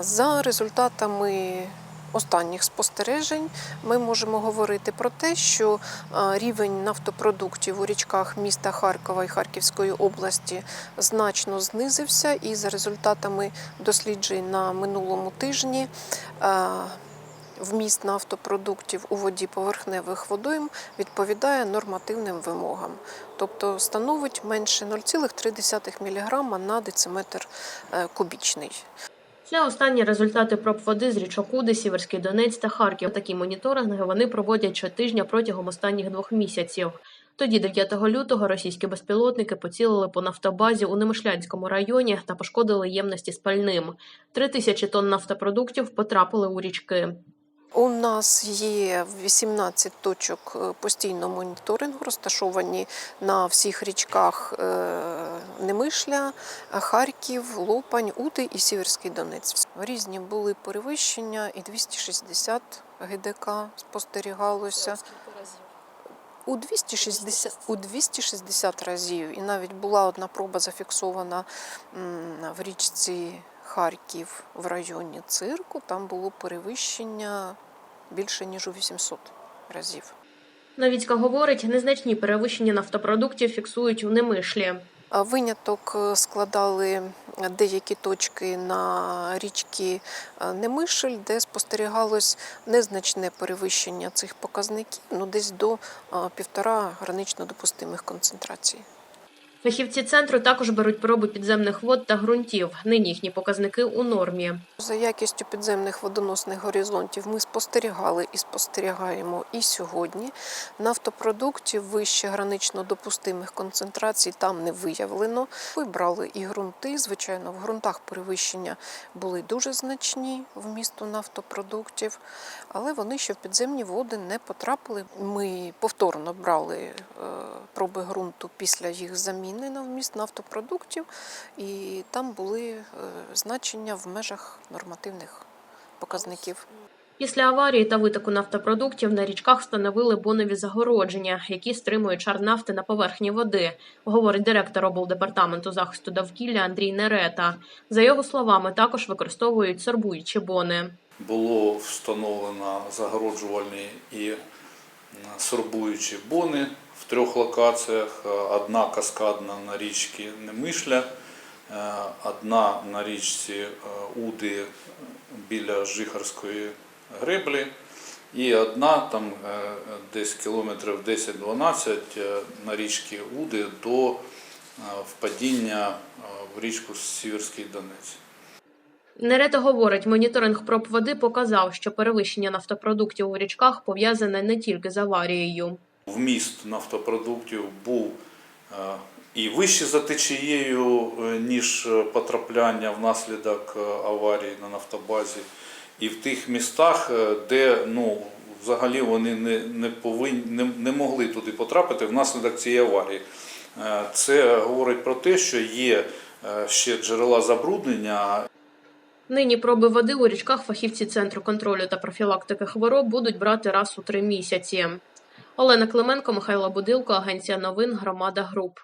За результатами останніх спостережень ми можемо говорити про те, що рівень нафтопродуктів у річках міста Харкова і Харківської області значно знизився, і за результатами досліджень на минулому тижні вміст нафтопродуктів у воді поверхневих водойм відповідає нормативним вимогам, тобто становить менше 0,3 мг на дециметр е, кубічний. Це останні результати проб води з річок Уди, Сіверський Донець та Харків. Такі моніторинги вони проводять щотижня протягом останніх двох місяців. Тоді, 9 лютого, російські безпілотники поцілили по нафтобазі у Немишлянському районі та пошкодили ємності з пальним. Три тисячі тонн нафтопродуктів потрапили у річки. У нас є 18 точок е, постійного моніторингу, розташовані на всіх річках е, Немишля, Харків, Лопань, Ути і Сіверський Донець. Різні були перевищення, і 260 ГДК спостерігалося. У 260, у 260 разів. І навіть була одна проба зафіксована в річці Харків в районі цирку. Там було перевищення більше ніж у 800 разів. Новіцька говорить, незначні перевищення нафтопродуктів фіксують у Немишлі. Виняток е, складали деякі точки на річці е, Немишель, де спостерігалось незначне перевищення цих показників, ну десь до е, півтора гранично допустимих концентрацій. Фахівці центру також беруть проби підземних вод та ґрунтів. Нині їхні показники у нормі. За якістю підземних водоносних горизонтів ми спостерігали і спостерігаємо і сьогодні. Нафтопродуктів вище гранично допустимих концентрацій там не виявлено. Ми брали і ґрунти. Звичайно, в ґрунтах перевищення були дуже значні вмісту нафтопродуктів, але вони ще в підземні води не потрапили. Ми повторно брали е, проби ґрунту після їх заміни на вміст нафтопродуктів, і там були е, значення в межах нормативних показників. Після аварії та витоку нафтопродуктів на річках встановили бонові загородження, які стримують шар нафти на поверхні води, говорить директор облдепартаменту захисту довкілля Андрій Нерета. За його словами, також використовують сорбуючі бони. було встановлено загороджувальні і сорбуючі бони в трьох локаціях. Е, Одна каскадна на річці Немишля, е, одна на річці е, Уди біля Жихарської греблі. І одна там десь кілометрів 10-12 е, на річці Уди до впадіння в річку Сіверський Донець. Нерета говорить, моніторинг проб води показав, що перевищення нафтопродуктів у річках пов'язане не тільки з аварією. Вміст нафтопродуктів був е, і вище за течією, е, ніж е, потрапляння внаслідок аварії на нафтобазі, і в тих містах, де ну, взагалі вони не, не, повинні, не, не могли туди потрапити внаслідок цієї аварії. Це говорить про те, що є ще джерела забруднення, Нині проби води у річках фахівці Центру контролю та профілактики хвороб будуть брати раз у три місяці. Олена Клименко, Михайло Будилко, Агенція новин Громада Груп.